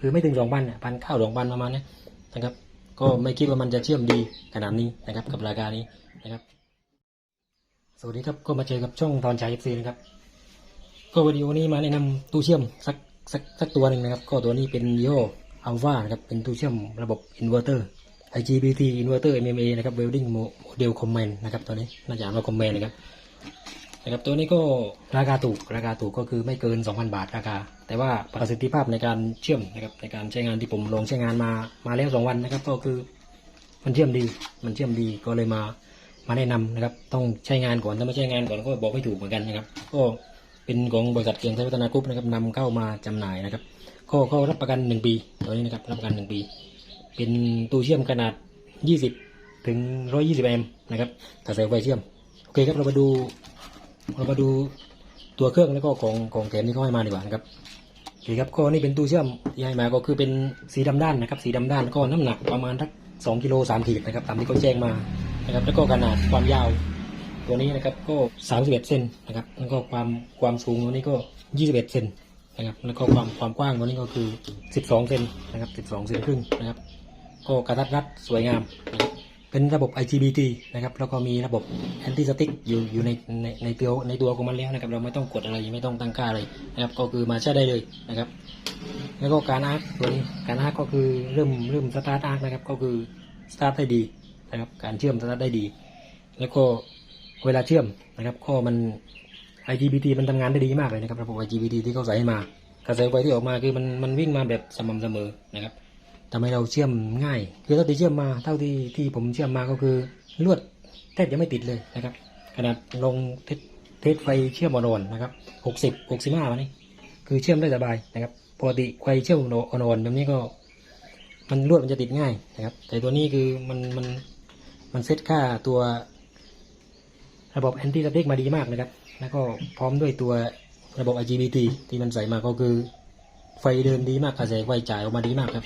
คือไม่ถึงสองพันพันเก้าสองพันประมาณนี้นะครับ ก็ไม่คิดว่ามันจะเชื่อมดีขนาดนี้นะครับ กับราคานี้นะครับ สวัสดีครับก็มาเจอกับช่องตอนฉายเอฟซีนะครับ ก็วิดีโอนี้มาแนะนำตู้เชื่อมสักสักสักตัวหนึ่งนะครับ ก็ตัวนี้เป็นยี่ห้ออัลฟานะครับเป็นตู้เชื่อมระบบอินเวอร์เตอร์ IGBT อินเวอร์เตอร์ MMA นะครับ Welding Model Command นะครับตัวนี้น่าจะอ่านว่า Command นะครับ นะครับตัวนี้ก็ราคาถูกราคาถูกก็คือไม่เกิน 2,000 บาทราคา แต่ว่าประสิทธิภาพในการเชื่อมนะครับในการใช้งานที่ผมลองใช้งานมามาแล้ว 2 วันนะครับ ก็คือมันเชื่อมดีมันเชื่อมดีก็เลยมามาแนะนำนะครับ ต้องใช้งานก่อนถ้าไม่ใช้งานก่อนก็บอกไม่ถูกเหมือนกันนะครับ ก็เป็นของบริษัทเกียงไทยพัฒนากรุ๊ปนะครับนำเข้ามาจำหน่ายนะครับ ก็ก็รับประกัน 1 ปีตัวนี้นะครับรับประกัน 1 ปี เป็นตู้เชื่อมขนาด 20 ถึง 120 แอมป์นะครับกระแสไฟเชื่อมโอเคครับเรามาดู เรามาดูตัวเครื่องแล้วก็ของของแถมที่เขาให้มาดีกว่านะครับโอเคครับก็นี่เป็นตู้เชื่อมที่ให้มาก็คือเป็นสีดำด้านนะครับ สีดำด้านก็น้ำหนักประมาณทักสองกิโลสามขีดนะครับตามที่เขาแจ้งมานะครับ แล้วก็ขนาดความยาวตัวนี้นะครับก็สามสิบเอ็ดเซนนะครับ แล้วก็ความความสูงตัวนี้ก็ยี่สิบเอ็ดเซนนะครับ แล้วก็ความความกว้างตัวนี้ก็คือสิบสองเซนนะครับสิบสองเซนครึ่งนะครับ ก็กระทัดรัดสวยงามนะครับ เป็นระบบ IGBT นะครับ แล้วก็มีระบบ Anti Static อยู่อยู่ในในในตัวในตัวของมันแล้วนะครับ เราไม่ต้องกดอะไรไม่ต้องตั้งค่าอะไรนะครับ ก็คือมาใช้ได้เลยนะครับ แล้วก็การอาร์คตัวนี้การอาร์คก็คือเริ่มเริ่มสตาร์ทอาร์คนะครับ ก็คือสตาร์ทได้ดีนะครับ การเชื่อมสตาร์ทได้ดี แล้วก็เวลาเชื่อมนะครับ ก็มัน IGBT มันทำงานได้ดีมากเลยนะครับ ระบบ IGBT ที่เขาใส่มา กระแสไฟที่ออกมาคือมันมันวิ่งมาแบบสม่ำเสมอนะครับ ทำให้เราเชื่อมง่าย คือเท่าที่เชื่อมมาเท่าที่ที่ผมเชื่อมมาก็คือลวดแทบจะไม่ติดเลยนะครับ ขนาดลงเทสเทสไฟเชื่อมอ่อนๆนะครับหกสิบหกสิบห้าวันนี้ คือเชื่อมได้สบายนะครับปกติไฟเชื่อมอ่อนๆแบบนี้ก็มันลวดมันจะติดง่ายนะครับ แต่ตัวนี้คือมันมันมันเซตค่าตัวระบบแอนตี้สติ๊กมาดีมากนะครับ แล้วก็พร้อมด้วยตัวระบบ IGBT ที่มันใส่มาก็คือไฟเดินดีมากกระแสไฟจ่ายออกมาดีมากครับ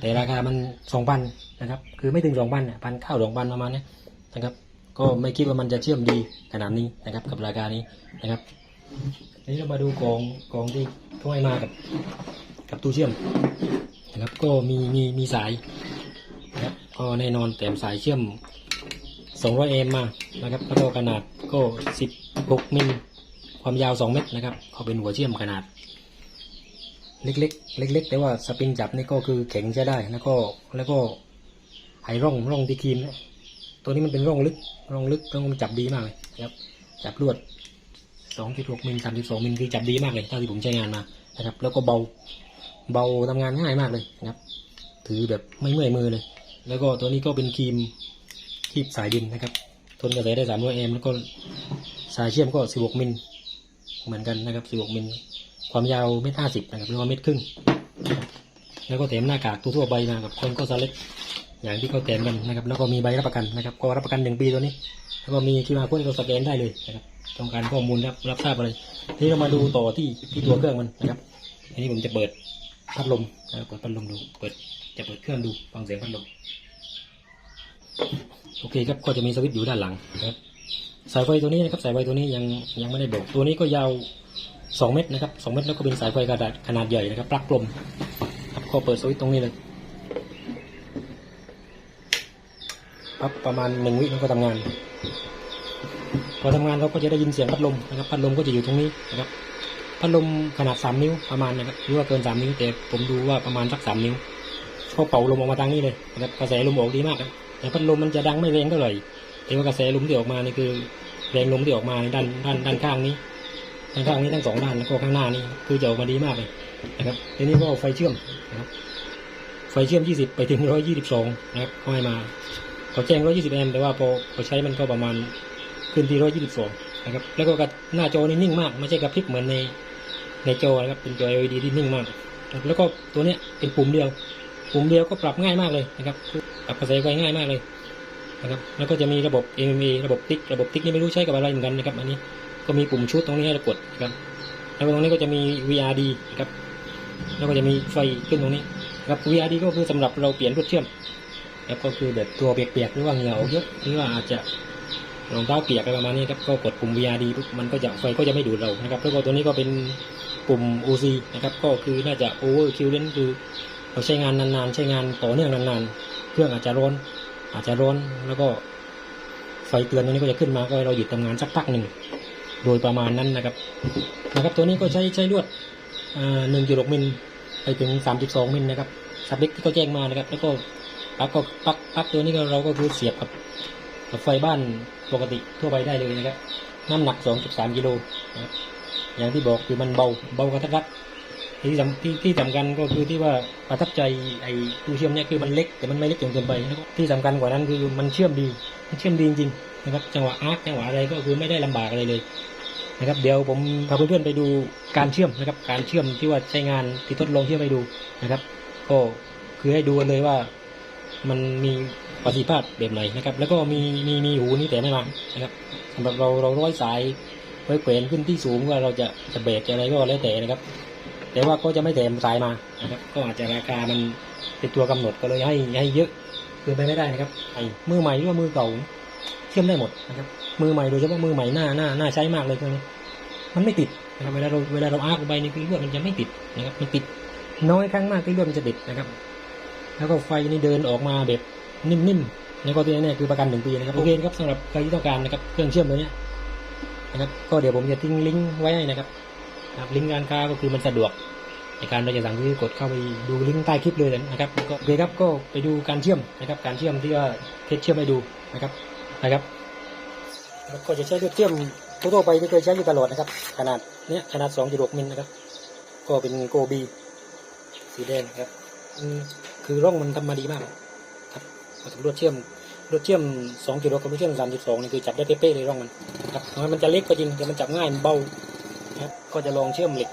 แต่ราคามันสองพันนะครับ คือไม่ถึงสองพันพันเก้าสองพันประมาณนี้นะครับ ก็ไม่คิดว่ามันจะเชื่อมดีขนาดนี้นะครับ กับราคานี้นะครับทีนี้เรามาดูกองกองที่เขาให้มากับ กับตู้เชื่อมนะครับ ก็มีมีมีสายนะครับก็แน่นอนแถมสายเชื่อม200เอมมานะครับแล้วก็ขนาดก็ 16มิลความยาว 2 เมตรนะครับก็เป็นหัวเชื่อมขนาด เล็กๆ เล็ก ๆ แต่ว่าสปริงจับนี่ก็คือแข็งใช้ได้แล้วก็แล้วก็ไอร่องร่องที่ครีมนี่ยตัวนี้มันเป็นร่องลึกร่องลึกร่องมันจับดีมากเลยนะครับ จับลวด 2.6มิล32มิลคือจับดีมากเลยเท่าที่ผมใช้งานมานะครับ แล้วก็เบาเบาทำงานง่ายมากเลยนะครับ ถือแบบไม่เมื่อยมือเลย แล้วก็ตัวนี้ก็เป็นครีมคีบสายดินนะครับ ทนกระแสได้300แอมป์แล้วก็สายเชื่อมก็ 16มิลเหมือนกันนะครับ 16มิล ความยาวเมตรห้าสิบนะครับหรือว่าเมตรครึ่ง แล้วก็แถมหน้ากากทั่วๆไปมากับคนก็สเล็กอย่างที่เขาแถมกันนะครับ แล้วก็มีใบรับประกันนะครับ ก็รับประกันหนึ่งปีตัวนี้ แล้วก็มีคีมาโค้ดเราสแกนได้เลยนะครับต้องการข้อมูลรับรับทราบอะไรทีนี้เรามาดูต่อที่ที่ตัวเครื่องมันนะครับ อันนี้ผมจะเปิดพัดลมนะครับเปิดพัดลมดู เปิดจะเปิดเครื่องดูฟังเสียงพัดลม โอเคครับ ก็จะมีสวิตช์อยู่ด้านหลังนะครับ สายไฟตัวนี้นะครับ สายไฟตัวนี้ยังยังไม่ได้บอก ตัวนี้ก็ยาว สองเมตรนะครับสองเมตรแล้วก็เป็นสายไฟกระดาษขนาดใหญ่นะครับปลั๊กลมครับก็เปิดสวิตช์ตรงนี้เลยปั๊บประมาณหนึ่งวิมันก็ทำงาน พอทำงานเราก็จะได้ยินเสียงพัดลมนะครับพัดลมก็จะอยู่ตรงนี้นะครับพัดลมขนาดสามนิ้วประมาณนะครับหรือว่าเกินสามนิ้วแต่ผมดูว่าประมาณสักสามนิ้วก็เป่าลมออกมาทางนี้เลยนะครับกระแสลมออกดีมาก แต่พัดลมมันจะดังไม่แรงเท่าไหร่แต่ว่ากระแสลมที่ออกมานี่คือแรงลมที่ออกมาในด้านด้านด้านข้างนี้ ทั้งข้างนี้ทั้งสองด้านแล้วก็ข้างหน้านี่คือจะออกมาดีมากเลยนะครับทีนี้ก็ไฟเชื่อมนะครับไฟเชื่อม 20 ไปถึง 122 นะครับเขาให้มาเขาแจ้ง 120 แอมป์แต่ว่าพอพอใช้มันก็ประมาณขึ้นที่ 122 นะครับ แล้วก็กหน้าจอนี่นิ่งมาก ไม่ใช่กระพริบเหมือนในในจอนะครับ เป็นจอ LED ที่นิ่งมาก แล้วก็ตัวเนี้ยเป็นปุ่มเดียว ปุ่มเดียวก็ปรับง่ายมากเลยนะครับ ปรับกระแสไฟง่ายมากเลยนะครับ แล้วก็จะมีระบบ MMA ระบบติ๊ก ระบบติ๊กนี่ไม่รู้ใช้กับอะไรเหมือนกันนะครับ อันนี้ ก็มีปุ่มชุดตรงนี้ให้เรากดนะครับ แล้วตรงนี้ก็จะมี VRD นะครับแล้วก็จะมีไฟขึ้นตรงนี้นะครับ VRD ก็คือสำหรับเราเปลี่ยนรถเชื่อมแล้วก็คือแบบตัวเปียกๆหรือว่าเหงื่อเยอะหรือว่าอาจจะรองเท้าเปียกอะไรประมาณนี้ครับก็กดปุ่ม VRD ปุ๊บมันก็จะไฟก็จะไม่ดูดเรานะครับแล้วก็ตัวนี้ก็เป็นปุ่ม OC นะครับก็คือน่าจะ over kill นั่นคือเราใช้งานนานๆ ใช้งานต่อเนื่องนานๆ เครื่องอาจจะร้อนอาจจะร้อนแล้วก็ไฟเตือนตัวนี้ก็จะขึ้นมาก็เราหยุดทำงานสักพักหนึ่ง โดยประมาณนั้นนะครับนะครับ ตัวนี้ก็ใช้ใช้ลวดหนึ่งจุดหกมิลไปถึงสามจุดสองมิลนะครับสเปคที่เขาแจ้งมานะครับ แล้วก็ปลั๊กก็ปลั๊กปลั๊กตัวนี้ก็เราก็คือเสียบกับกับไฟบ้านปกติทั่วไปได้เลยนะครับ น้ำหนัก 2.3 กิโลนะครับอย่างที่บอกคือมันเบาเบากระทัดรัดที่สำที่ที่สำคัญก็คือที่ว่าประทับใจไอ้ตู้เชื่อมเนี่ยคือมันเล็กแต่มันไม่เล็กจนเกินไปแล้วที่สำคัญกว่านั้นคือมันเชื่อมดีมันเชื่อมดีจริง นะครับ จังหวะอาร์คจังหวะอะไรก็คือไม่ได้ลำบากอะไรเลยนะครับ เดี๋ยวผมพาเพื่อนๆไปดูการเชื่อมนะครับ การเชื่อมที่ว่าใช้งานที่ทดลองเชื่อมให้ดูนะครับ ก็คือให้ดูกันเลยว่ามันมีประสิทธิภาพแบบไหนนะครับ แล้วก็มีมีมีหูนี่แต่ไม่มานะครับสำหรับเราเราร้อยสายไว้แขวนขึ้นที่สูงว่าเราจะจะเบรกอะไรก็แล้วแต่นะครับ แต่ว่าก็จะไม่แถมสายมานะครับ ก็อาจจะราคามันเป็นตัวกำหนดก็เลยให้ให้เยอะเกินไปไม่ได้นะครับไอ้มือใหม่หรือว่ามือเก่า เชื่อมได้หมดนะครับ มือใหม่โดยเฉพาะมือใหม่หน้าหน้าหน้าใช้มากเลยตัวนี้มันไม่ติดนะครับเวลาเราเวลาเราอาร์คลงไปนี่คือเลือดมันจะไม่ติดนะครับมันติดน้อยครั้งมากที่เลือดมันจะติดนะครับ แล้วก็ไฟนี่เดินออกมาแบบนิ่มๆแล้วก็ตัวนี้เนี่ยคือประกันหนึ่งปีนะครับโอเคครับสำหรับใครที่ต้องการนะครับเครื่องเชื่อมตัวเนี้ยนะครับ ก็เดี๋ยวผมจะทิ้งลิงก์ไว้ให้นะครับนะครับลิงก์การค้าก็คือมันสะดวกในการเราจะสั่งซื้อกดเข้าไปดูลิงก์ใต้คลิปเลยนะครับก็โอเคครับก็ไปดูการเชื่อมนะครับ การเชื่อมที่ว่าเทสเชื่อมให้ดูนะครับ นะครับแล้วก็จะใช้ลวดเชื่อมทั่วไปที่เคยใช้อยู่ตลอดนะครับ ขนาดเนี้ยขนาด2.6มิลนะครับ ก็เป็นโกบีสีแดงครับคือร่องมันทำมาดีมากครับลวดเชื่อมลวดเชื่อม2.6กับลวดเชื่อม3.2นี่คือจับได้เป๊ะๆเลยร่องมันครับม้มันจะเล็กก็จริงแต่มันจับง่ายมันเบาครับก็จะลองเชื่อมเหล็ก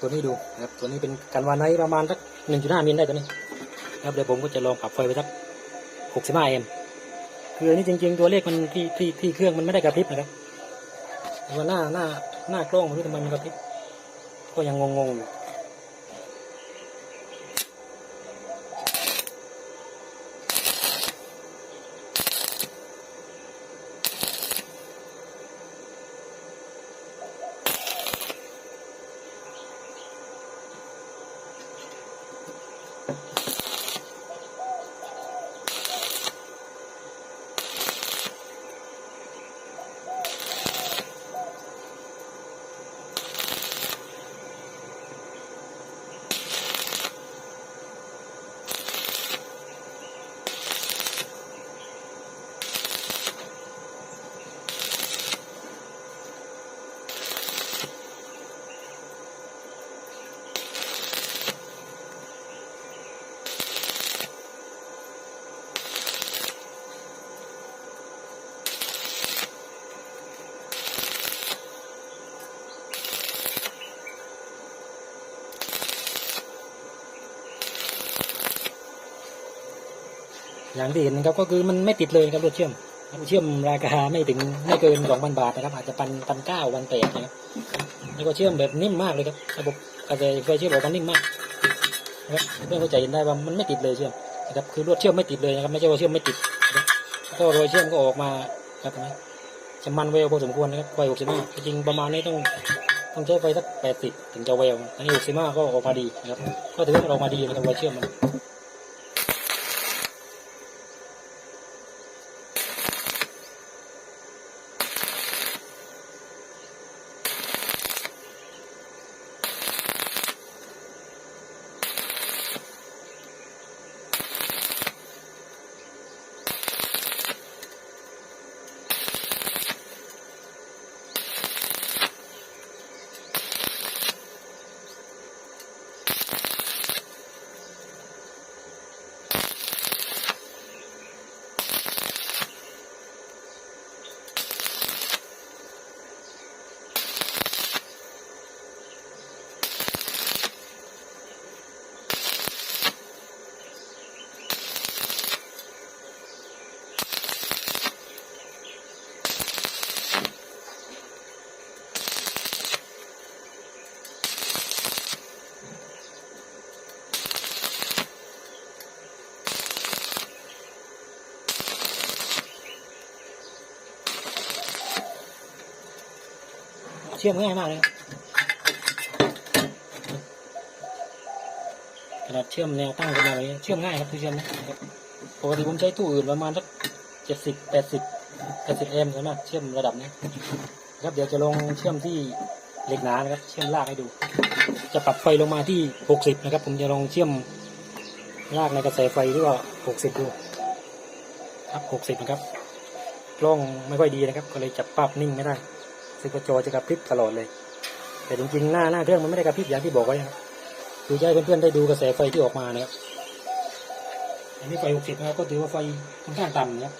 ตัวนี้ดูนะครับตัวนี้เป็นกันวานไนประมาณสักหนึ่งจุดห้ามิลได้ตัวนี้ครับเดี๋ยวผมก็จะลองปรับไฟไปสักหกสิบห้าเอ็ม คืออันนี้จริง ๆ ตัวเลขมันที่ที่ที่เครื่องมันไม่ได้กระพริบนะครับต่ว่าหน้าหน้าหน้ากล้องมันทำไมมันกระพริบก็ยังงงๆอยู่ อย่างที่เห็นนะครับก็คือมันไม่ติดเลยครับรถเชื่อมรถเชื่อมราคาไม่ถึงไม่เกินสองพันบาทนะครับ อาจจะพันพันเก้าวันแปดนะครับแล้วก็เชื่อมแบบนิ่มมากเลยครับระบบกระแสไฟเชื่อมแบอกว่านิ่มมากนะครับเพื่อนเข้าใจเห็นได้ว่ามันไม่ติดเลยเชื่อมนะครับคือรถเชื่อมไม่ติดเลยนะครับไม่ใช่ว่าเชื่อมไม่ติดก็รอยเชื่อมก็ออกมาครับเห็นไหมจะมันเวลพอสมควรนะครับไฟหกสิบห้าจริงประมาณนี้ต้องต้องใช้ไฟสักแปดสิบถึงจะเวลอันนี้หกสิบห้าก็ออกมาดีนะครับก็ถือว่าออกมาดีนะครับไฟเชื่อมมัน เชื่อมง่ายมากเลยครับเราเชื่อมแนวตั้งกันมาเลยเชื่อมง่ายครับที่เชื่อมนะครับปกติผมใช้ตู้อื่นประมาณสักเจ็ดสิบแปดสิบแปดสิบเอ็มใช่ไหมเชื่อมระดับนี้ครับเดี๋ยวจะลองเชื่อมที่เหล็กหนานะครับ เชื่อมลากให้ดู จะปรับไฟลงมาที่หกสิบนะครับ ผมจะลองเชื่อมลากในกระแสไฟที่ว่าหกสิบดูครับหกสิบนะครับกล้องไม่ค่อยดีนะครับ ก็เลยจับภาพนิ่งไม่ได้ ซึ่งกระจอจะกระพริบตลอดเลย แต่จริงๆ หน้าหน้าเครื่องมันไม่ได้กระพริบอย่างที่บอกไว้นะครับคือจะให้เพื่อนๆได้ดูกระแสไฟที่ออกมานะครับอันนี้ไฟ60นะครับก็ถือว่าไฟค่อนข้างต่ำนะครับ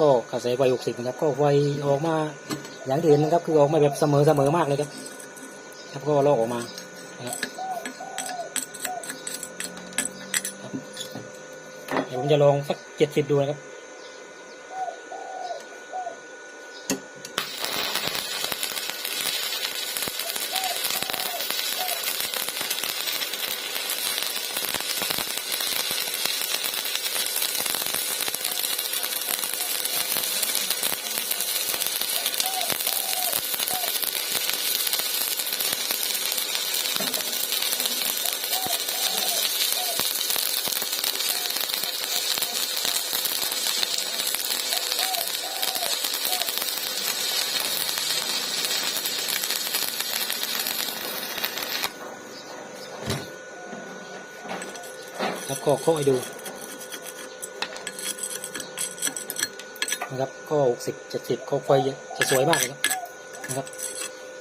ก็กระแสไฟ60นะครับ ก็ไฟออกมาอย่างที่เห็นนะครับ คือออกมาแบบเสมอเสมอมากเลยครับ ครับก็ลอกออกมานะครับเดี๋ยวผมจะลองสักเจ็ดสิบดูนะครับ ก็โค้ให้ดูนะครับก็หกสิบเจ็ดสิบโค้ไฟจะสวยมากเลยครับนะครับ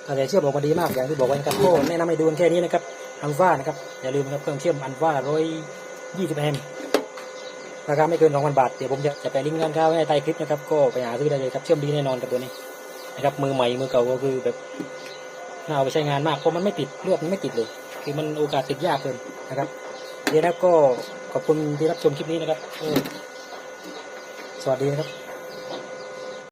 กระแสเชื่อมออกมาดีมากอย่างที่บอกไว้นะครับก็แนะนำให้ดูแค่นี้นะครับอัลฟานะครับอย่าลืมนะครับเครื่องเชื่อมอัลฟาร้อยยี่สิบแอมราคาไม่เกินสองพันบาทเดี๋ยวผมจะจะไปลิงก์ร้านค้าไว้ในใต้คลิปนะครับก็ไปหาซื้อได้เลยครับเชื่อมดีแน่นอนกับตัวนี้นะครับมือใหม่มือเก่าก็คือแบบน่าเอาไปใช้งานมากเพราะมันไม่ติดลวดมันไม่ติดเลย คือมันโอกาสติดยากเกินนะครับ ดี๋ยวนะครับก็ขอบคุณที่รับชมคลิปนี้นะครับ สวัสดีนะครับ